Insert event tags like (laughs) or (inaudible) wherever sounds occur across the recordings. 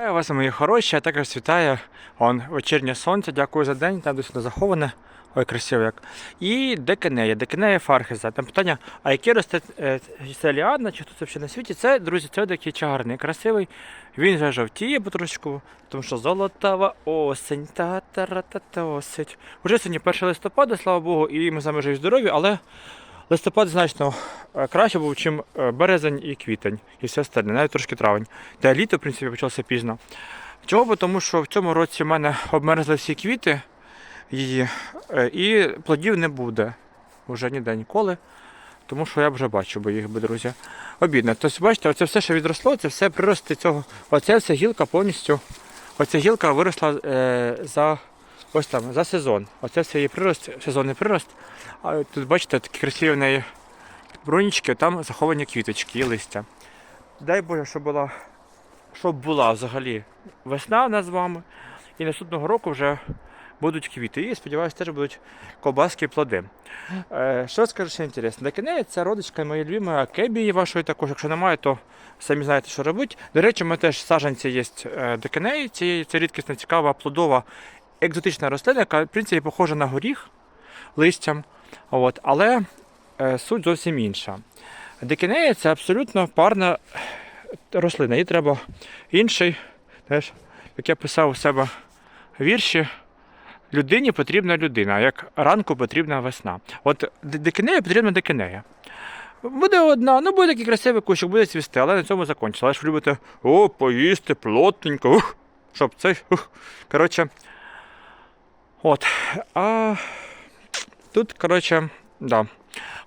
Вітаю вас, мої хороші, а також вітаю он, вечірнє сонце, дякую за день, там досі заховане. Ой, красиво як. І декенея, декенея фархеза. Там питання, а який росте це ліана, чи хто це взагалі на світі? Це, друзі, це такий чагарний, красивий. Він вже жовтіє потрошку, тому що золотава осень, та та та та осень. Уже сьогодні 1 листопада, слава Богу, і ми з вами живі здорові, але листопад значно е, краще був, ніж березень і квітень, і все остальне, навіть трошки травень. Та літо, в принципі, почалося пізно. Чого? Бо Тому що в цьому році в мене обмерзли всі квіти її, е, і плодів не буде вже ніде ніколи. Тому що я вже бачу, бо їх би, друзі. Обідно. Тобто, бачите, оце все, що відросло, це все прирости цього. Оця вся гілка повністю. Оця гілка виросла е, за ось там, за сезон. Оце все її прирост, сезонний прирост. А тут бачите, такі красиві в неї бронічки, там заховані квіточки і листя. Дай Боже, щоб була, щоб була взагалі весна в нас з вами. І наступного року вже будуть квіти. І сподіваюся, теж будуть ковбаски і плоди. Е, що скажу ще інтересно? Декенея це родичка моєї любимої акебії вашої також. Якщо немає, то самі знаєте, що робити. До речі, ми теж саджанці є е, декенеї. Це рідкісна, цікава, плодова, екзотична рослина, яка в принципі похожа на горіх листям. От, але е, суть зовсім інша. Декенея це абсолютно парна рослина. Їй треба інший, теж, як я писав у себе вірші, людині потрібна людина, як ранку потрібна весна. От д- потрібна декенея. Буде одна, ну буде такий красивий кущик, буде цвісти, але на цьому закінчиться. Але ж любите о, поїсти плотненько, ух, щоб цей. Ух. Коротше. От. А тут, коротше, да.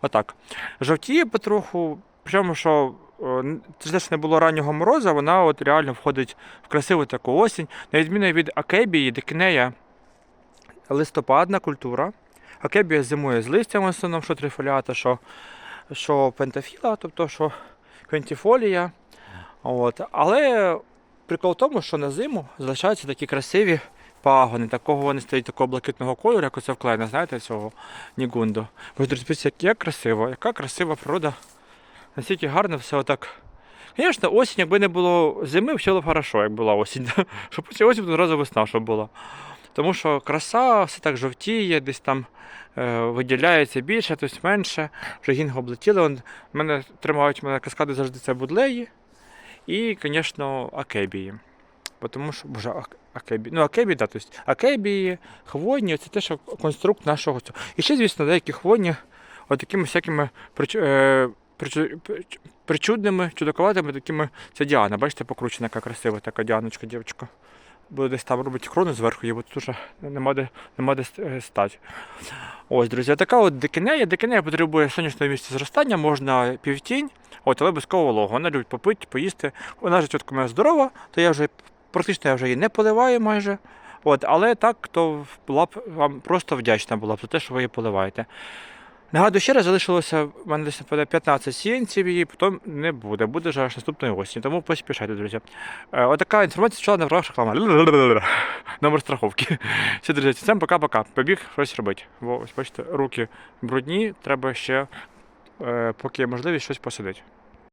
Отак. Жовтіє потроху, причому, що е, це ж не було раннього морозу, вона от реально входить в красиву таку осінь. На відміну від акебії, дикнея листопадна культура. Акебія зимує з листям основному, що трифоліата, що, що пентафіла, тобто що квентіфолія. От. Але прикол в тому, що на зиму залишаються такі красиві пагони. Такого вони стоять такого блакитного кольору, як оце вклейна, знаєте, цього Нігунду. Ви дивіться, як красиво, яка красива природа. Настільки гарно все отак. Звісно, осінь, якби не було зими, все було хорошо, як була осінь. (laughs) Щоб після осінь одразу весна, щоб була. Тому що краса все так жовтіє, десь там е, виділяється більше, хтось менше. Вже гінго облетіли. Мене тримають мене каскади завжди це будлеї. І, звісно, акебії. Тому що, боже, акебі. Ну, акебі, да, тобто акебії, хвойні, це те, що конструкт нашого цього. І ще, звісно, деякі хвойні, от такими всякими прич, прич- причудними, чудаковатими такими. Це Діана, бачите, покручена, яка красива така Діаночка, дівчинка. Буде десь там робити крону зверху, її, бо тут уже нема де, нема де стати. Ось, друзі, така от дикинея. Дикинея потребує сонячного місця зростання, можна півтінь, от, але обов'язково вологу. Вона любить попити, поїсти. Вона ж чітко моя здорова, то я вже практично я вже її не поливаю майже. От, але так, то була б вам просто вдячна була б за те, що ви її поливаєте. Нагадую, ще раз залишилося в мене десь 15 сіянців її, потім не буде, буде вже аж наступної осені, тому поспішайте, друзі. Е, отака інформація чула на врагах реклама. (laughs) Номер страховки. (laughs) Все, друзі, всім пока-пока. Побіг щось робити. Бо ось бачите, руки брудні, треба ще, е, поки є можливість, щось посадити.